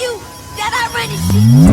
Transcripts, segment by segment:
you that I already see.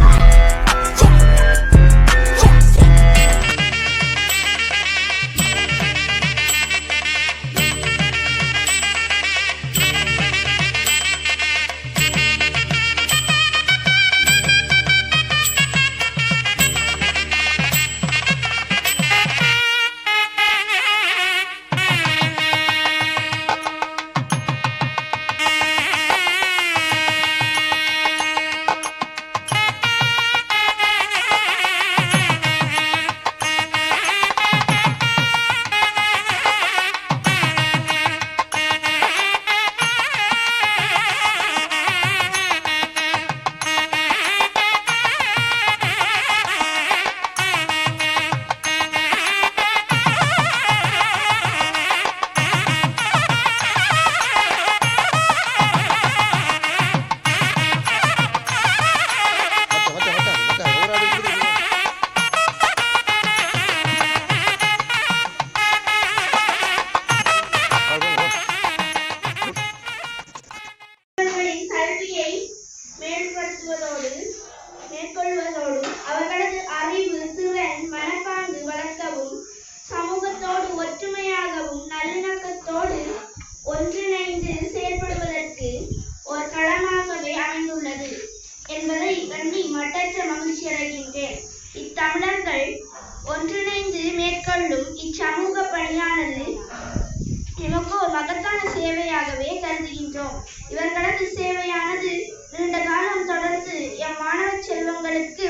இவர்களது சேவையானது நீண்ட காலம் தொடர்ந்து எம் மாணவ செல்வங்களுக்கு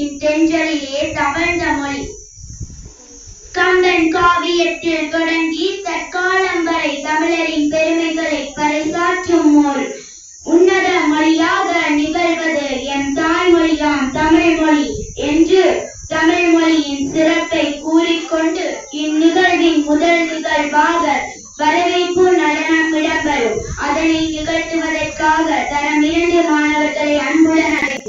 கவிதையின் தென்றலிலே தவழ்ந்த மொழி. கம்பன் காவியத்தில் தொடங்கி தற்காலம் வரை தமிழரின் பெருமைகளை பறைசாற்றும் ஒரு உன்னத மொழியாக நிகழ்வது என் தாய்மொழியாம் தமிழ் மொழி என்று தமிழ் மொழியின் சிறப்பை கூறிக்கொண்டு இந்நிகழ்வின் முதல் நிகழ்வாக வரவேற்பு நடனம் இடம்பெறும். அதனை நிகழ்த்துவதற்காக தரம் இரண்டு மாணவர்களை அன்புடன்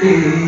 be.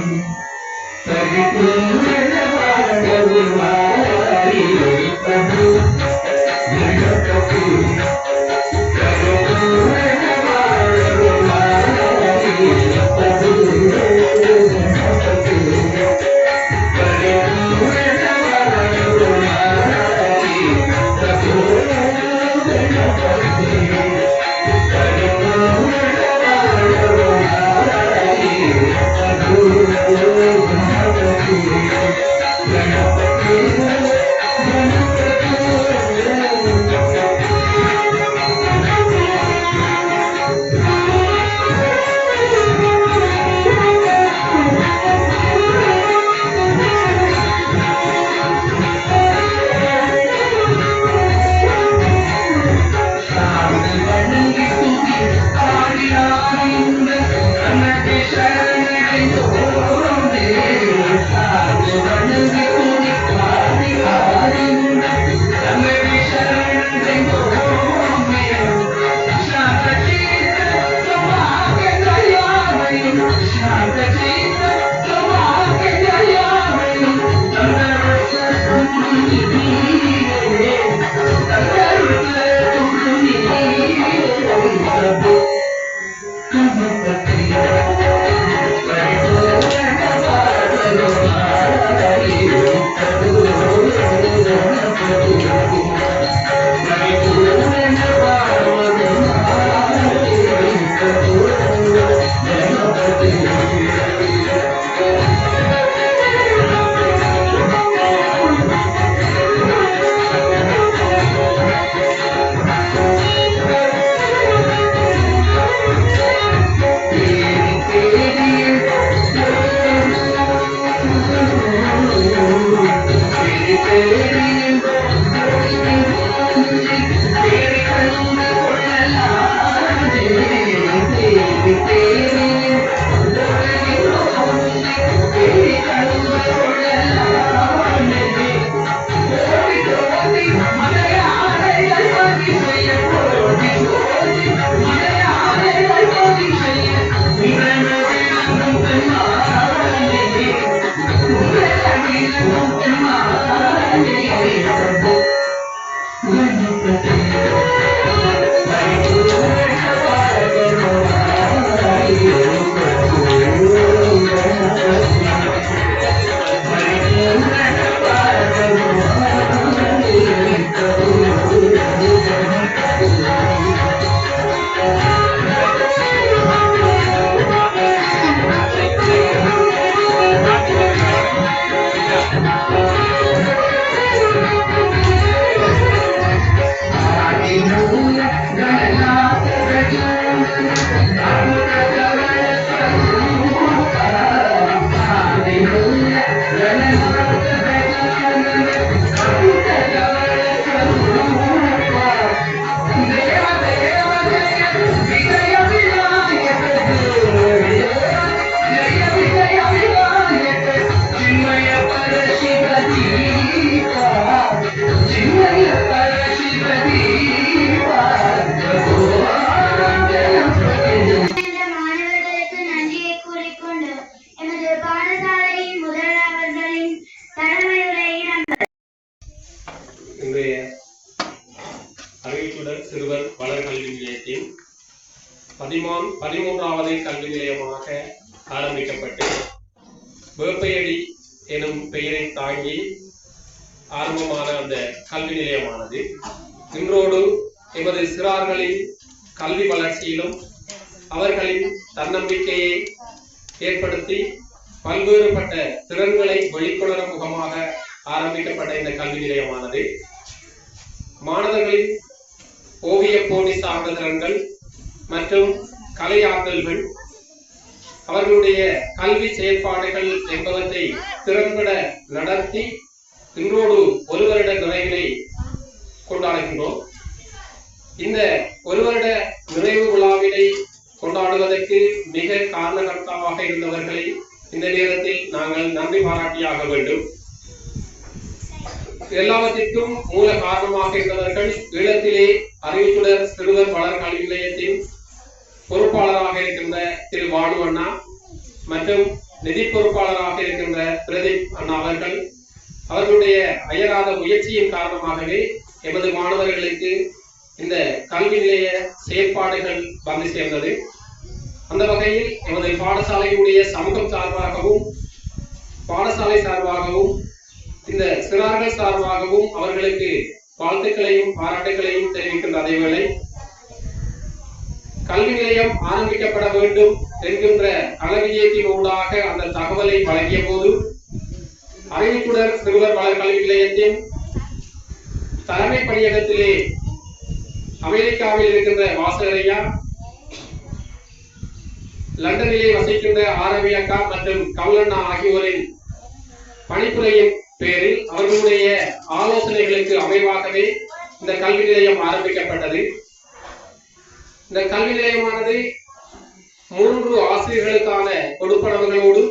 சிறார்களின் கல்வி வளர்ச்சியிலும் அவர்களின் தன்னம்பிக்கையை ஏற்படுத்தி பல்வேறுபட்ட திறன்களை வெளிக்கொணரும் முகமாக ஆரம்பிக்கப்பட்ட இந்த கல்வி நிலையமானது. மாணவர்களின் ஓவிய போட்டி சார்ந்த திறன்கள் மற்றும் கலை ஆற்றல்கள் அவர்களுடைய கல்வி செயற்பாடுகள் என்பவற்றை திறம்பட நடத்தி இன்றோடு ஒரு வருட நிறைவினை கொண்டாடுகின்றோம். இந்த ஒரு வருட நிறைவு விழாவினை கொண்டாடுவதற்கு மிக காரணகர்த்தாவாக இருந்தவர்களை இந்த நேரத்தில் நாங்கள் நன்றி பாராட்டியாக வேண்டும். எல்லாவற்றிற்கும் மூல காரணமாக இருந்தவர்கள் ஈழத்திலே அறிவிப்புணர் சிறுவர் வளர் கல்வி நிலையத்தின் பொறுப்பாளராக இருக்கின்ற திரு வானு அண்ணா மற்றும் நிதி பொறுப்பாளராக இருக்கின்ற பிரதீப் அண்ணா அவர்கள் அவர்களுடைய அயராத முயற்சியின் காரணமாகவே எமது மாணவர்களுக்கு இந்த கல்வி நிலைய செயற்பாடுகள் வந்து சேர்ந்தது. அந்த வகையில் எமது பாடசாலையுடைய சமூகம் சார்பாகவும் பாடசாலை சார்பாகவும் இந்த சிறார்கள் சார்பாகவும் அவர்களுக்கு வாழ்த்துக்களையும் பாராட்டுகளையும் தெரிவிக்கின்ற அதேவேளை கல்வி நிலையம் ஆரம்பிக்கப்பட வேண்டும் என்கின்ற அளவியத்தின் ஊடாக அந்த தகவலை வழங்கிய போது அறிவிப்புடன் சிறுவர் வளர் கல்வி நிலையத்தின் தலைமை பணியகத்திலே அமெரிக்காவில் இருக்கின்ற வாசகரையா லண்டனிலே வசிக்கின்ற ஆரவி அக்கா மற்றும் கவுலண்ணா ஆகியோரின் பணிப்புரையின் பேரில் அவர்களுடைய ஆலோசனைகளுக்கு அமைவாகவே இந்த கல்வி நிலையம் ஆரம்பிக்கப்பட்டது. இந்த கல்வி நிலையமானது மூன்று ஆசிரியர்களுக்கான கொடுப்பனவுகளோடு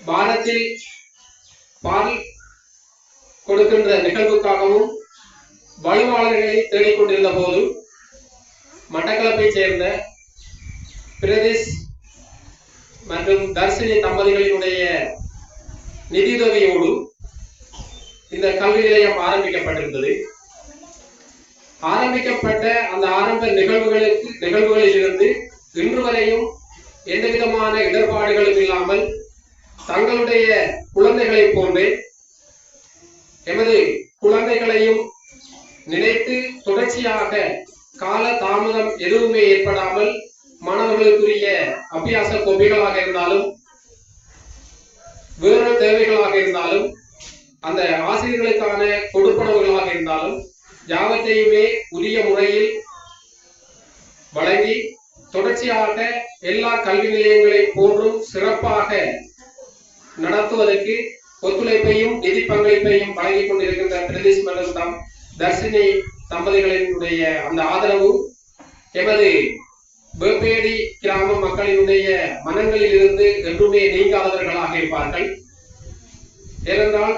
பாரத்தில் பால் கொடுக்கின்ற நிகழ்வுக்காகவும் வலுவாளர்களை தேடிக் கொண்டிருந்த போது மட்டக்களப்பை சேர்ந்த பிரதேஷ் மற்றும் தர்சினி தம்பதிகளினுடைய நிதியுதவியோடு இந்த கல்வி நிலையம் ஆரம்பிக்கப்பட்டிருந்தது. ஆரம்பிக்கப்பட்ட அந்த ஆரம்ப நிகழ்வுகளுக்கு நிகழ்வுகளில் இருந்து இன்று வரையும் எந்த விதமான இடர்பாடுகளும் இல்லாமல் தங்களுடைய குழந்தைகளைப் போன்றே எமது குழந்தைகளையும் நினைத்து தொடர்ச்சியாக கால தாமதம் எதுவுமே ஏற்படாமல் மாணவர்களுக்குரிய அபியாச கொபிகளாக இருந்தாலும் வேறு தேவைகளாக இருந்தாலும் அந்த ஆசிரியர்களுக்கான கொடுப்பனவுகளாக இருந்தாலும் யாவற்றையுமே உரிய முறையில் வழங்கி தொடர்ச்சியாக எல்லா கல்வி நிலையங்களை போன்றும் சிறப்பாக நடத்துவதற்கு ஒத்துழைப்பையும் நிதி பங்களிப்பையும் வழங்கிக் கொண்டிருக்கின்ற பிரதேச மன்றம் தம் தர்ஷினி தம்பதிகளினுடைய அந்த ஆதரவு எமது வேப்பேடி கிராம மக்களினுடைய மனங்களில் இருந்து என்றுமே நீங்காதவர்களாக இருப்பார்கள். ஏனென்றால்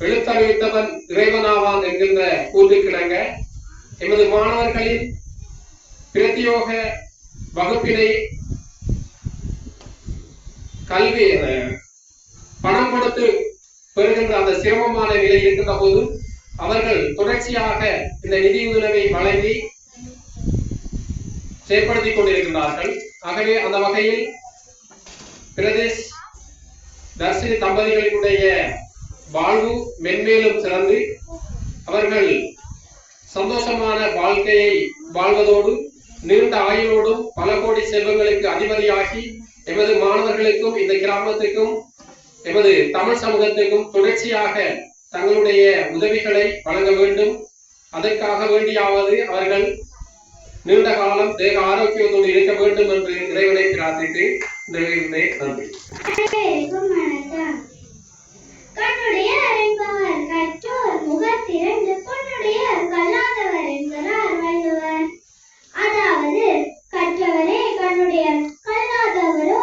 எழுத்தறிவித்தவன் இறைவனாவான் என்கின்ற கூற்றுக்கிணங்க எமது மாணவர்களின் பிரத்தியோக வகுப்பினை கல்வி பணம் கொடுத்து பெறுகின்ற அந்த சிரமமான நிலை இருக்கின்ற போது அவர்கள் தொடர்ச்சியாக இந்த நிதியுதவி வழங்கி செயற்படுத்திக் கொண்டிருக்கின்றார்கள். ஆகவே அந்த வகையில் பிரதேஷ் தர்சினி தம்பதிகளினுடைய வாழ்வு மென்மேலும் சிறந்து அவர்கள் சந்தோஷமான வாழ்க்கையை வாழ்வதோடு நீண்ட ஆயுளோடும் பல கோடி செல்வங்களுக்கு அதிபதியாகி எமது மாணவர்களுக்கும் இந்த கிராமத்துக்கும் எமது தமிழ் சமூகத்துக்கும் தொடர்ச்சியாக தங்களுடைய உதவிகளை வழங்க வேண்டும். அதற்காக வேண்டியாவது அவர்கள் நீண்ட காலம் தேக ஆரோக்கியத்தோடு இருக்க வேண்டும் என்று இறைவனை பிரார்த்தித்து நிறைவேறினேன் நன்றி. கண்ணுடைய அறிந்தவர் கற்றோர் முகத்திரண்டு பொன்னுடைய கல்லாதவர் என்கிறார் வள்ளுவர். அதாவது கற்றவரே கண்ணுடைய கல்லாதவரோ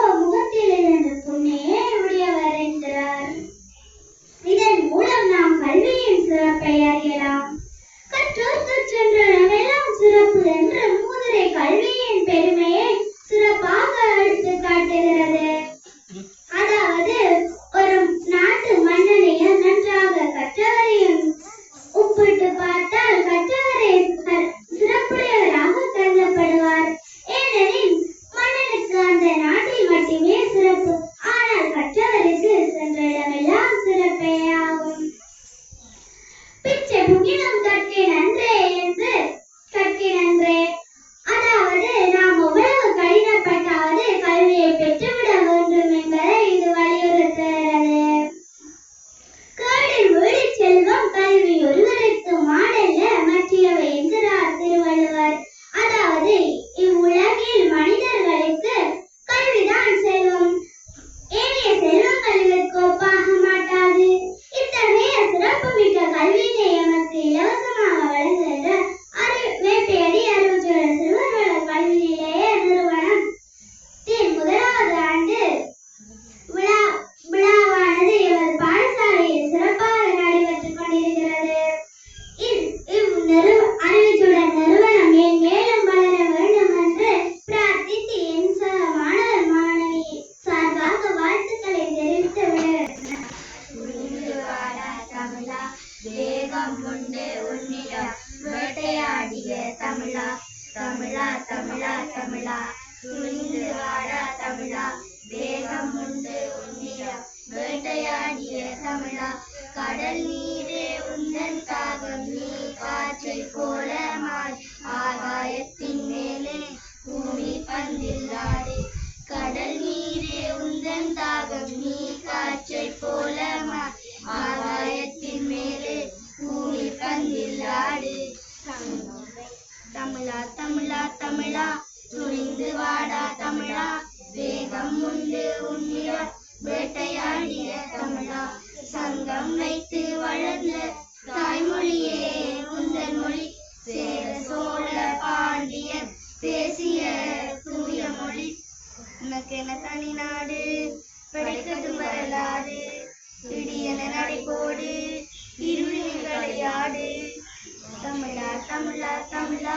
தமிழா தமிழா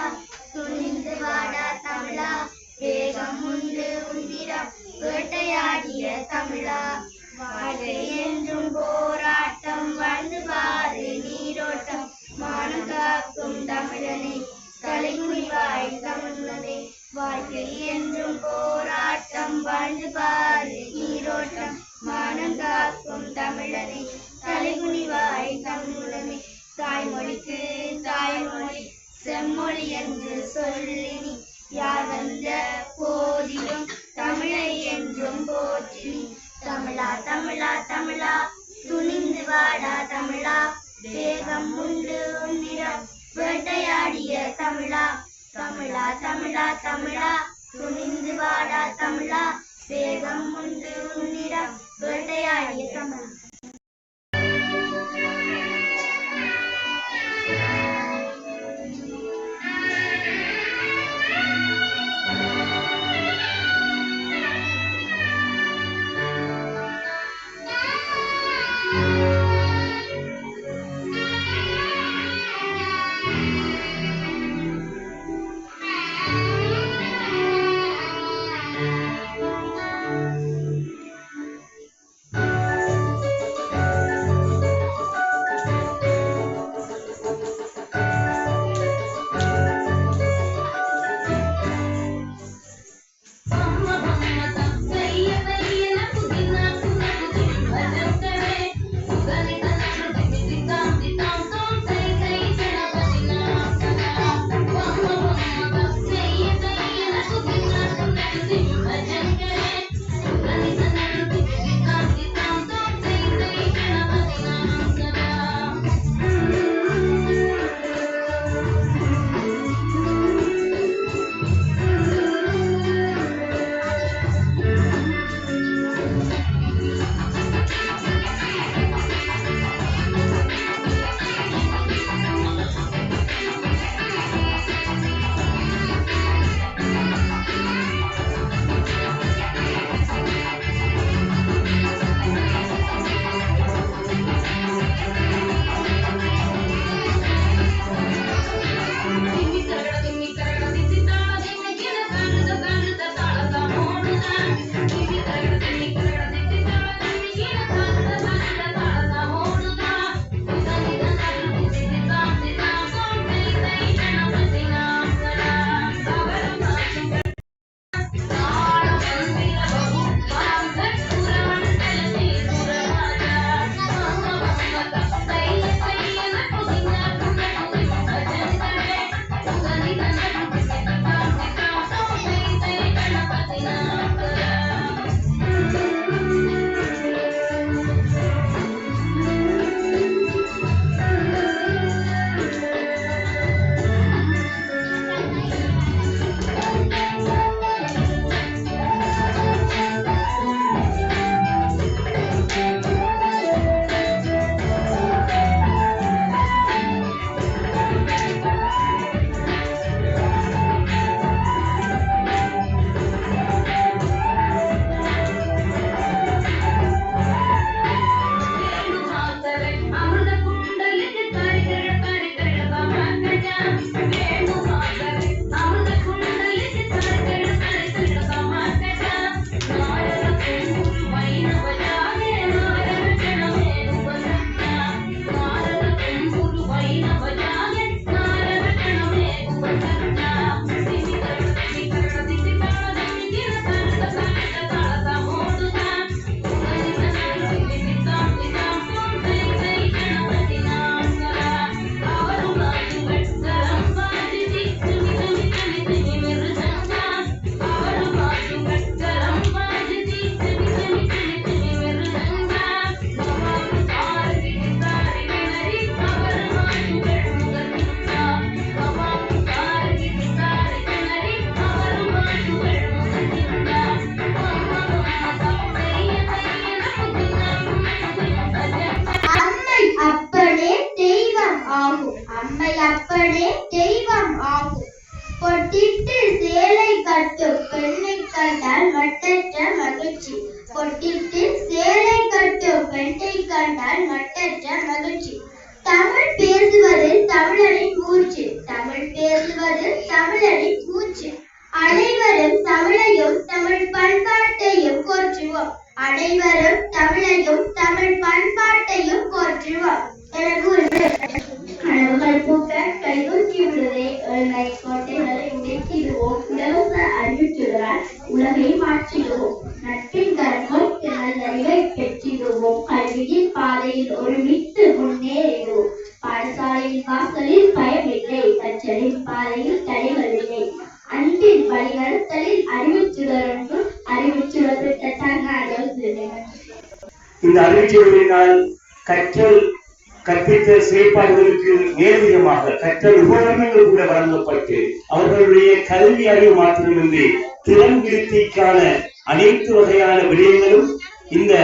செய்த செயற்பாடுகளுக்கு மேலதிகமாக கற்றல் உபகரணங்கள் கூட வழங்கப்பட்டு அவர்களுடைய கல்வி அறிவு மாத்திரமின்றி திறன் விருத்திக்கான அனைத்து வகையான விடயங்களும் இந்த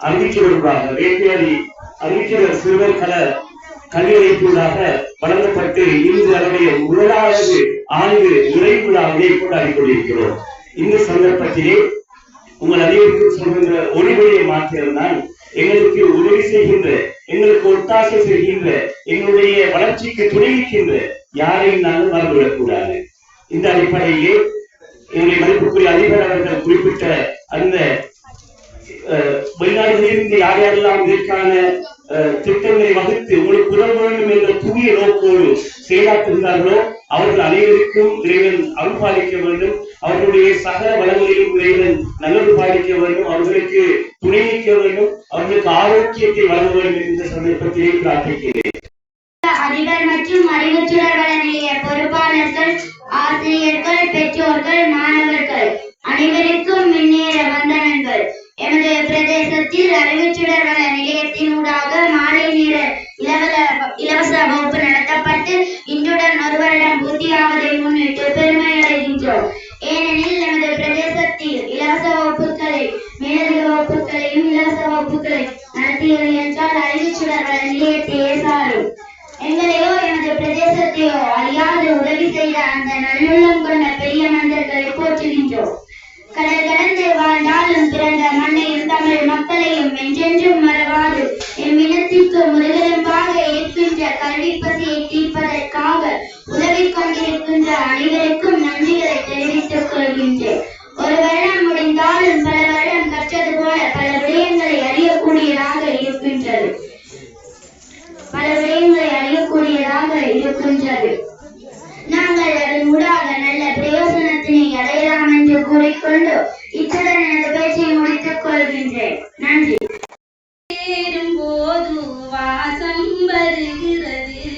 அறிவிச்சலூடாக வேட்டையாடி அறிவிக்கிற சிறுவர் கல கல்வி வழங்கப்பட்டு இன்று அதனுடைய முதலாவது ஆண்டு நிறைவுகளாகவே கூட கொண்டாடி கொண்டிருக்கிறோம். இந்த சந்தர்ப்பத்திலே உங்கள் அனைவருக்கும் சொல்கின்ற ஒளிமொழியை மாற்றியிருந்தான் எங்களுக்கு உதவி செய்கின்ற எங்களுக்கு ஒத்தாசை செய்கின்ற எங்களுடைய வளர்ச்சிக்கு துணைவிக்கின்ற யாரையும் நாங்கள் மறந்துவிடக் கூடாது இந்த அடிப்படையிலே எங்களுடைய மதிப்புக்குரிய அதிபர் அவர்கள் குறிப்பிட்ட அந்த அஹ், வெளிநாடுகளிலிருந்து யார் யாரெல்லாம் இதற்கான அஹ், திட்டங்களை வகுத்து உங்களுக்கு உதவ வேண்டும் என்ற தூய நோக்கோடு செயலாற்றுகிறார்களோ அவர்கள் அனைவருக்கும் இறைவன் அருள் பாலிக்க வேண்டும். அவர்களுடைய சகல வளங்களிலும் இறைவன் நல்லது பாலிக்க வேண்டும். அவர்களுக்கு துணை நிற்க வேண்டும். அவர்களுக்கு ஆரோக்கியத்தை வழங்க வேண்டும் என்ற சந்தர்ப்பத்திலே பிரார்த்திக்கிறேன். அதிபர் மற்றும் அறிவுச்சுடர் வழங்கிய பொறுப்பாளர்கள் ஆசிரியர்கள் பெற்றோர்கள் மாணவர்கள் அனைவருக்கும் மின்னேற வந்தனங்கள் எனது பிரதேசத்தில் அறிவுச்சுடர் வள நிலையத்தினூடாக மாலை நேர இலவச இலவச வகுப்பு நடத்தப்பட்டு கூறிக்கொண்டு இத்துடன் எனது பேச்சை முடித்துக் கொள்கின்றேன். நன்றி. சேரும் போது வாசம் வருகிறது.